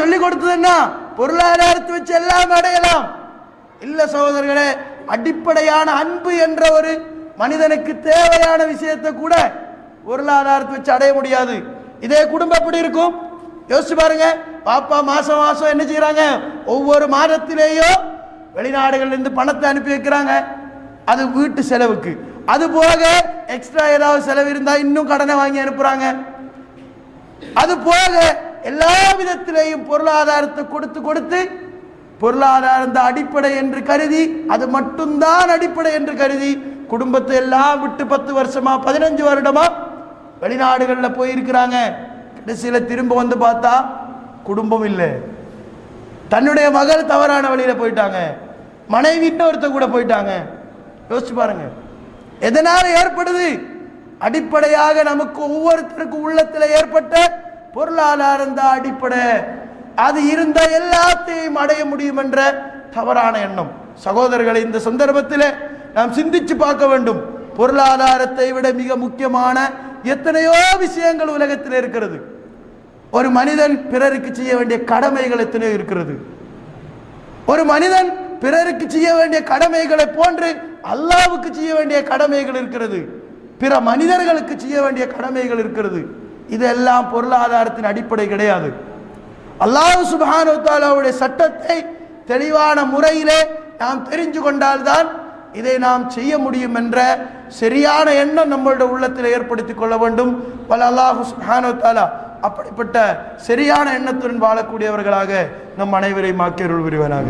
சொல்லி கொடுத்தது என்ன பொருளாதாரத்தை வச்சு எல்லாம் அடையலாம். இல்ல சகோதரர்களே அடிப்படையான அன்பு என்ற ஒரு மனிதனுக்கு தேவையான விஷயத்தை கூட பொருளாதாரத்தை வச்சு அடைய முடியாது. இதே குடும்பம் எப்படி இருக்கும்? யோசிச்சு பாருங்க. பாப்பா மாசம் மாசம் என்ன செய்யறாங்க ஒவ்வொரு மாதத்திலேயோ வெளிநாடுகள்ல இருந்து பணத்தை அனுப்பி வைக்கிறாங்க. அது வீட்டு செலவுக்கு. அது போக எக்ஸ்ட்ரா ஏதாவது செலவு இருந்தா இன்னும் கடனை வாங்கி அனுப்புறாங்க. அது போக எல்லா விதத்திலேயும் பொருளாதாரத்தை கொடுத்து கொடுத்து பொருளாதாரம் தான் அடிப்படை என்று கருதி அது மட்டும்தான் அடிப்படை என்று கருதி குடும்பத்தை எல்லாம் விட்டு பத்து வருஷமா பதினஞ்சு வருடமா வெளிநாடுகளில் போயிருக்கிறாங்க. கடைசியில் திரும்ப வந்து பார்த்தா குடும்பம் இல்லை. தன்னுடைய மகள் தவறான வழியில் போயிட்டாங்க. மனைவி இன்னொருத்த கூட போயிட்டாங்க. யோசிச்சு பாருங்க. எதனால் ஏற்படுது? அடிப்படையாக நமக்கு ஒவ்வொருத்தருக்கும் உள்ளத்தில் ஏற்பட்ட பொருளாதாரம் தான் அடிப்படை. அது இருந்த எல்லாத்தையும் அடைய முடியும் என்ற தவறான எண்ணம். சகோதரர்களை இந்த சந்தர்ப்பத்தில் நாம் சிந்திச்சு பார்க்க வேண்டும். பொருளாதாரத்தை விட மிக முக்கியமான எத்தனையோ விஷயங்கள் உலகத்தில் இருக்கிறது. ஒரு மனிதன் பிறருக்கு செய்ய வேண்டிய கடமைகள் எத்தனையோ இருக்கிறது. ஒரு மனிதன் பிறருக்கு செய்ய வேண்டிய கடமைகளை போன்று அல்லாவுக்கு செய்ய வேண்டிய கடமைகள் இருக்கிறது. பிற மனிதர்களுக்கு செய்ய வேண்டிய கடமைகள் இருக்கிறது. இதெல்லாம் பொருளாதாரத்தின் அடிப்படை கிடையாது. அல்லாஹ் சுபானுத்தாலாவுடைய சட்டத்தை தெளிவான முறையிலே நாம் தெரிஞ்சு கொண்டால்தான் இதை நாம் செய்ய முடியும் என்ற சரியான எண்ணம் நம்மளுடைய உள்ளத்தில் ஏற்படுத்திக் கொள்ள வேண்டும். பல அல்லாஹு சுபானுத்தாலா அப்படிப்பட்ட சரியான எண்ணத்துடன் வாழக்கூடியவர்களாக நம் அனைவரையும் ஆக்கியருள் விரிவனாக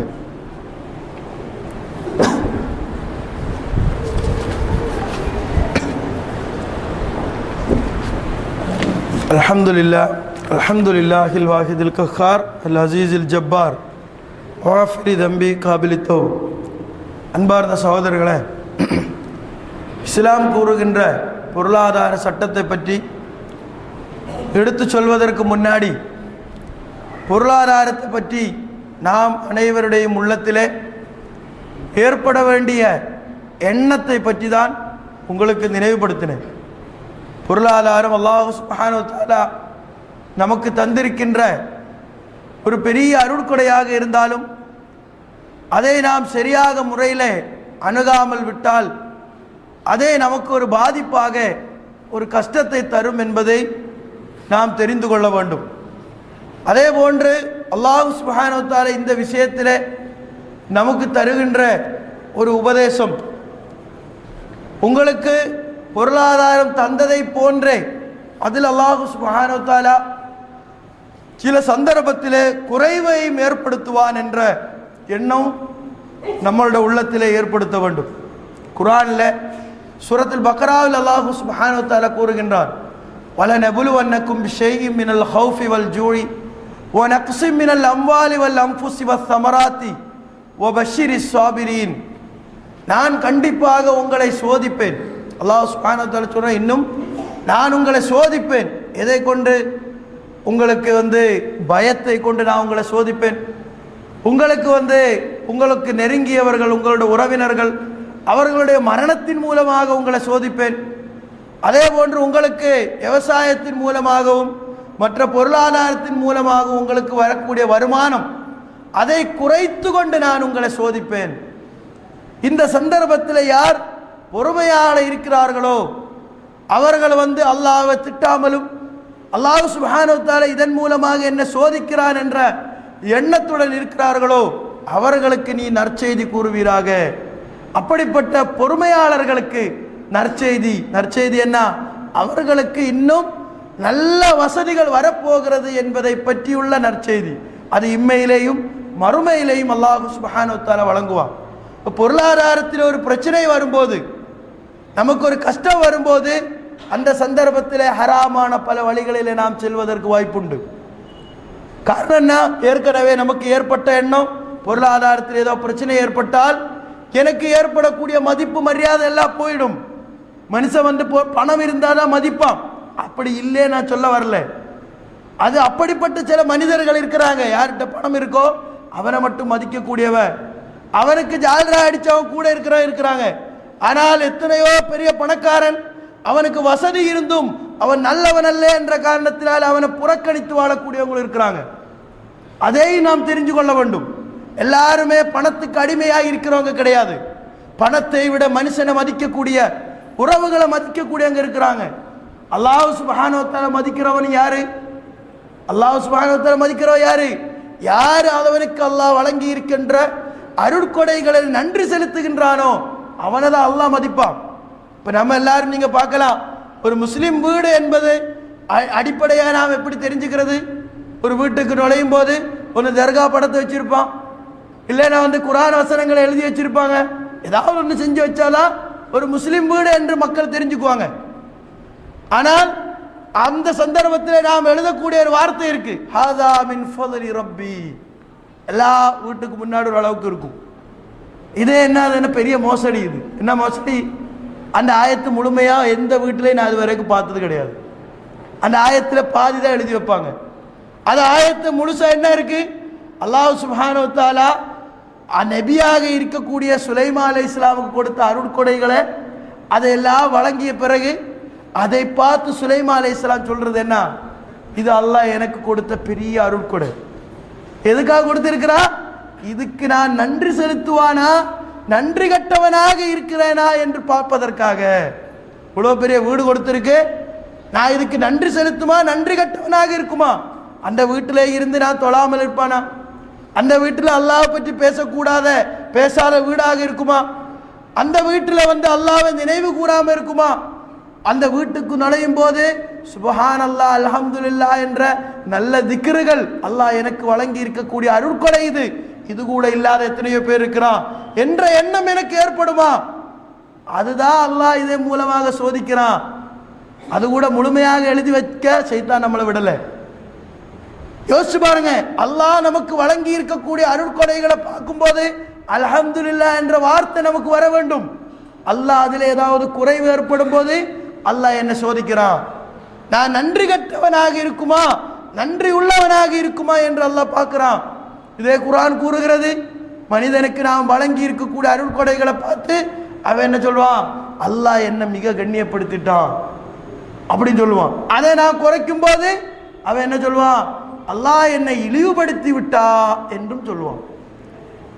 الحمد لله الحمد لله الواحد القهار العزيز الجبار غافر ذنبي قابل التوب அன்பார்ந்த சகோதரர்களே இஸ்லாம் கூறுகின்ற பொருளாதார சட்டத்தை பற்றி எடுத்து சொல்வதற்கு முன்னாடி பொருளாதாரத்தை பற்றி நாம் அனைவருடைய உள்ளத்திலே ஏற்பட வேண்டிய எண்ணத்தை பற்றி தான் உங்களுக்கு நினைவுபடுத்தினேன் பொருளாதாரம் அல்லாஹு சுப்ஹானஹு நமக்கு தந்திருக்கின்ற ஒரு பெரிய அருட்கொடையாக இருந்தாலும் அதை நாம் சரியாக முறையில் அணுகாமல் விட்டால் அதே நமக்கு ஒரு பாதிப்பாக ஒரு கஷ்டத்தை தரும் என்பதை நாம் தெரிந்து கொள்ள வேண்டும். அதே போன்று அல்லாஹு சுபஹானுத்தால இந்த விஷயத்தில் நமக்கு தருகின்ற ஒரு உபதேசம். உங்களுக்கு பொருளாதாரம் தந்ததை போன்றே அதில் அல்லாஹு சுப்ஹானஹு சில சந்தர்ப்பத்திலே குறைவையும் ஏற்படுத்துவான் என்ற எண்ணம் நம்மளோட உள்ளத்திலே ஏற்படுத்த வேண்டும். குரானில் சுரத்தில் பக்ராவில் அல்லாஹு சுப்ஹானஹு வ தஆலா கூறுகின்றார் வல நபுலுவன்னக்கும் பிஷைஇம் மினல் ஹவுஃபி வல் ஜூழி ஓ நக்சி மினல் அம்வாலி வல் அம்புசி வ சமராத்தி ஓ பஷ்ஷிரி ஸாபிரீன் நான் கண்டிப்பாக உங்களை சோதிப்பேன். அல்லாஹ் சுப்ஹானஹு வ இன்னும் நான் உங்களை சோதிப்பேன். எதை கொண்டு? உங்களுக்கு வந்து பயத்தை கொண்டு நான் உங்களை சோதிப்பேன். உங்களுக்கு வந்து உங்களுக்கு நெருங்கியவர்கள் உங்களுடைய உறவினர்கள் அவர்களுடைய மரணத்தின் மூலமாக உங்களை சோதிப்பேன். அதே போன்று உங்களுக்கு விவசாயத்தின் மூலமாகவும் மற்ற பொருளாதாரத்தின் மூலமாகவும் உங்களுக்கு வரக்கூடிய வருமானம் அதை குறைத்து கொண்டு நான் உங்களை சோதிப்பேன். இந்த சந்தர்ப்பத்தில் யார் பொறுமையாக இருக்கிறார்களோ? அவர்கள் வந்து அல்லாவை திட்டாமலும் அல்லாஹ் சுபானுத்தால இதன் மூலமாக என்ன சோதிக்கிறான் என்ற எண்ணத்துடன் இருக்கிறார்களோ அவர்களுக்கு நீ நற்செய்தி கூறுவீராக. அப்படிப்பட்ட பொறுமையாளர்களுக்கு நற்செய்தி நற்செய்தி என்ன? அவர்களுக்கு இன்னும் நல்ல வசதிகள் வரப்போகிறது என்பதை பற்றியுள்ள நற்செய்தி. அது இம்மையிலேயும் மறுமையிலேயும் அல்லாஹு சுபஹானுத்தால வழங்குவான். பொருளாதாரத்தில் ஒரு பிரச்சனை வரும்போது நமக்கு ஒரு கஷ்டம் வரும்போது அந்த சந்தர்ப்பத்தில் ஹராமான பல வழிகளில் நாம் செல்வதற்கு வாய்ப்புண்டு. காரணம் என்ன ஏற்கனவே நமக்கு ஏற்பட்ட எண்ணம் பொருளாதாரத்தில் ஏதோ பிரச்சனை ஏற்பட்டால் எனக்கு ஏற்படக்கூடிய மதிப்பு மரியாதை எல்லாம் போயிடும். மனுஷன் வந்து போ- பணம் இருந்தால் தான் மதிப்பான். அப்படி இல்லையே நான் சொல்ல வரல. அது அப்படிப்பட்ட சில மனிதர்கள் இருக்கிறாங்க. யார்கிட்ட பணம் இருக்கோ அவனை மட்டும் மதிக்கக்கூடியவன். அவனுக்கு ஜாலரா அடிச்சவன் கூட இருக்கிறவன் இருக்கிறாங்க. ஆனால் எத்தனையோ பெரிய பணக்காரன் அவனுக்கு வசதி இருந்தும் அவன் நல்லவன் அல்ல என்ற காரணத்தினால் அவனை புறக்கணித்து வாழக்கூடியவங்களும் இருக்கிறாங்க. அதை நாம் தெரிஞ்சு கொள்ள வேண்டும். எல்லாருமே பணத்துக்கு அடிமையாக இருக்கிறவங்க கிடையாது. பணத்தை விட மனுஷனை மதிக்கக்கூடிய உறவுகளை மதிக்கக்கூடியவங்க இருக்கிறாங்க. அல்லாஹ் சுபஹானோத்தால மதிக்கிறவன் யாரு? அல்லாஹ் சுபஹானோத்தால மதிக்கிறவன் யாரு? யார் அவனுக்கு அல்லாஹ் வழங்கி இருக்கின்ற அருட்கொடைகளில் நன்றி செலுத்துகின்றானோ அவனை தான் அல்லாஹ் மதிப்பான். இப்போ நம்ம எல்லாரும் நீங்கள் பார்க்கலாம் ஒரு முஸ்லீம் வீடு என்பது அடிப்படையாக நாம் எப்படி தெரிஞ்சுக்கிறது? ஒரு வீட்டுக்கு நுழையும் போது ஒன்று தர்கா படத்தை வச்சுருப்பான். இல்லைன்னா வந்து குரான் வசனங்களை எழுதி வச்சுருப்பாங்க. ஏதாவது ஒன்று செஞ்சு வச்சாதான் ஒரு முஸ்லீம் வீடு என்று மக்கள் தெரிஞ்சுக்குவாங்க. ஆனால் அந்த சந்தர்ப்பத்தில் நாம் எழுதக்கூடிய ஒரு வார்த்தை இருக்கு. ஹாதா மின் ஃபதலி ரப்பி. எல்லா வீட்டுக்கு முன்னாடி ஒரு அளவுக்கு இருக்கும். இது என்ன பெரிய மோசடி இது? என்ன மோசடி? அந்த ஆயத்து முழுமையாக எந்த வீட்டிலையும் நான் அது வரைக்கும் பார்த்தது கிடையாது. அந்த ஆயத்தில் பாதி தான் எழுதி வைப்பாங்க. அது ஆயத்து முழுசா என்ன இருக்கு? அல்லாஹ் சுப்ஹானஹு வ நபியாக இருக்கக்கூடிய சுலைமா அலை இஸ்லாமுக்கு கொடுத்த அருட்கொடைகளை அதையெல்லாம் வழங்கிய பிறகு அதை பார்த்து சுலைமா அலை இஸ்லாம் சொல்றது என்ன? இது அல்லாஹ் எனக்கு கொடுத்த பெரிய அருட்கொடை. எதுக்காக கொடுத்துருக்கிறா? இதுக்கு நான் நன்றி செலுத்துவானா? நன்றி கட்டவனாக இருக்கிறேனா என்று பார்ப்பதற்காக. இவ்வளோ பெரிய வீடு கொடுத்துருக்கு. நான் இதுக்கு நன்றி செலுத்துமா? நன்றி கட்டவனாக இருக்குமா? அந்த வீட்டிலே இருந்து நான் தொழாமல் இருப்பானா? அந்த வீட்டில் அல்லாஹ் பற்றி பேசக்கூடாத பேசாத வீடாக இருக்குமா? அந்த வீட்டில் வந்து அல்லாவை நினைவு கூறாமல் இருக்குமா? அந்த வீட்டுக்கு நுழையும் போது சுபஹான் அல்லாஹ் அலமதுல்லா என்ற நல்ல திக்ருகள் அல்லாஹ் எனக்கு வழங்கி இருக்கக்கூடிய அருட்கொடை இது. இது கூட இல்லாத எத்தனையோ பேர் இருக்கிறான். என்ற எண்ணம் எனக்கு ஏற்படுமா? அதுதான் அல்லாஹ் இதன் மூலமாக சோதிக்கிறான். அது கூட முழுமையாக எழுதி வைக்க சைத்தான் நம்மளை விடலை. யோசிச்சு பாருங்க அல்லாஹ் நமக்கு வழங்கி இருக்கக்கூடிய அருட்கொடைகளை பார்க்கும்போது அல்ஹம்துலில்லாஹ் என்ற வார்த்தை நமக்கு வர வேண்டும். அல்லாஹ் அதில் ஏதாவது குறைவு ஏற்படும் போது அல்லாஹ் என்ன சோதிக்கிறான். நான் நன்றி கட்டவனாக இருக்குமா? நன்றி உள்ளவனாக இருக்குமா என்று அல்லாஹ் பார்க்கிறான். இதே குரான் கூறுகிறது மனிதனுக்கு நாம் வழங்கி இருக்கக்கூடிய அருள்கொடைகளை பார்த்து அவன் என்ன சொல்வான் அல்லாஹ் என்ன மிக கண்ணியப்படுத்திட்டான். அப்படின்னு சொல்லுவான். அதை நான் குறைக்கும் போது அவன் என்ன சொல்லுவான்? அல்லாஹ் என்னை இழிவுபடுத்தி விட்டா என்றும் சொல்லுவான்.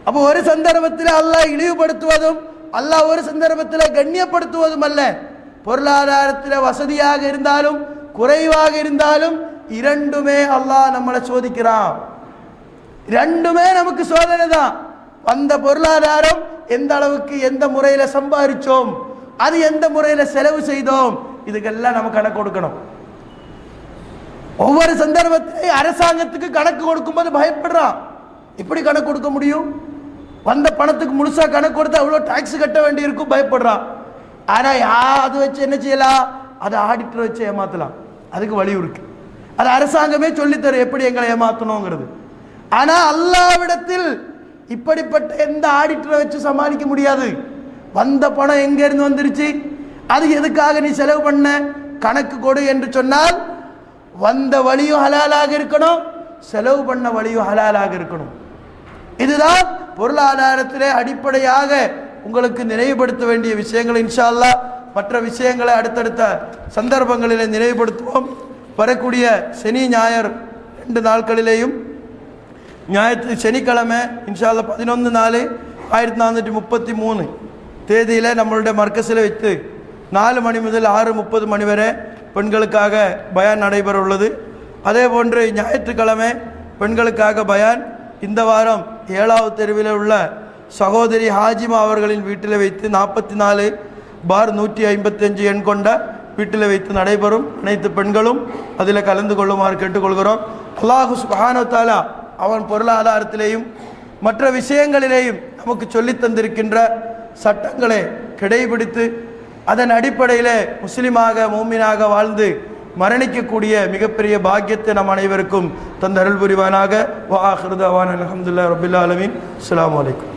அப்போ ஒரு சந்தர்ப்பத்தில் அல்லாஹ் இழிவுபடுத்துவதும் அல்லாஹ் ஒரு சந்தர்ப்பத்தில் கண்ணியப்படுத்துவதும் அல்ல. பொருளாதாரத்தில் வசதியாக இருந்தாலும் குறைவாக இருந்தாலும் இரண்டுமே அல்லாஹ் நம்மளை சோதிக்கிறான். ரெண்டுமே நமக்கு சோதனை தான். வந்த பொருளாதாரம் எந்த அளவுக்கு எந்த முறையில் சம்பாதிச்சோம் அது எந்த முறையில் செலவு செய்தோம் இதுக்கெல்லாம் நம்ம கணக்கு கொடுக்கணும். ஒவ்வொரு சந்தர்ப்பத்திலையும் அரசாங்கத்துக்கு கணக்கு கொடுக்கும்போது பயப்படுறான். எப்படி கணக்கு கொடுக்க முடியும்? வந்த பணத்துக்கு முழுசா கணக்கு கொடுத்தா அவ்வளோ டாக்ஸ் கட்ட வேண்டியிருக்கும் பயப்படுறான். ஆனால் யா அது வச்சு என்ன செய்யலாம்? அதை ஆடிட்டர் வச்சு ஏமாத்தலாம். அதுக்கு வழி இருக்கு. அது அரசாங்கமே சொல்லித்தரும் எப்படி எங்களை ஏமாத்தணுங்கிறது. ஆனா அல்லாவிடத்தில் இப்படிப்பட்ட எந்த ஆடிட்டரை வச்சு சமாளிக்க முடியாது. வந்த பணம் எங்க இருந்து வந்துருச்சு? அது எதுக்காக நீ செலவு பண்ண? கணக்கு கொடு என்று சொன்னால் வந்த வழியும் ஹலாலாக இருக்கணும் செலவு பண்ண வழியும் ஹலாலாக இருக்கணும். இதுதான் பொருளாதாரத்திலே அடிப்படையாக உங்களுக்கு நினைவுபடுத்த வேண்டிய விஷயங்கள் இன்ஷா அல்லாஹ் மற்ற விஷயங்களை அடுத்தடுத்த சந்தர்ப்பங்களிலே நினைவுபடுத்துவோம். வரக்கூடிய சனி ஞாயிறு ரெண்டு நாட்களிலேயும் ஞாயிற்று சனிக்கிழமை இன்ஷால்ல பதினொன்று நாலு ஆயிரத்தி நானூற்றி முப்பத்தி மூணு தேதியில் நம்மளுடைய மர்க்கஸில் வைத்து நாலு மணி முதல் ஆறு முப்பது மணி வரை பெண்களுக்காக பயான் நடைபெற உள்ளது. அதே போன்று ஞாயிற்றுக்கிழமை பெண்களுக்காக பயான் இந்த வாரம் ஏழாவது தெருவில் உள்ள சகோதரி ஹாஜிமா அவர்களின் வீட்டில் வைத்து நாற்பத்தி நாலு பார் நூற்றி ஐம்பத்தஞ்சு எண் கொண்ட வீட்டில் வைத்து நடைபெறும் அனைத்து பெண்களும் அதில் கலந்து கொள்ளுமாறு கேட்டுக்கொள்கிறோம். அல்லாஹு சுப்ஹானஹு அவன் பொருளாதாரத்திலேயும் மற்ற விஷயங்களிலேயும் நமக்கு சொல்லி தந்திருக்கின்ற சட்டங்களை கடைபிடித்து அதன் அடிப்படையில் முஸ்லீமாக மூமினாக வாழ்ந்து மரணிக்கக்கூடிய மிகப்பெரிய பாக்கியத்தை நம் அனைவருக்கும் தந்த அருள் புரிவானாக. வா அஹ் அலமதுல்லா ரபில்லா அலமின் அஸ்ஸலாமு வலைக்கம்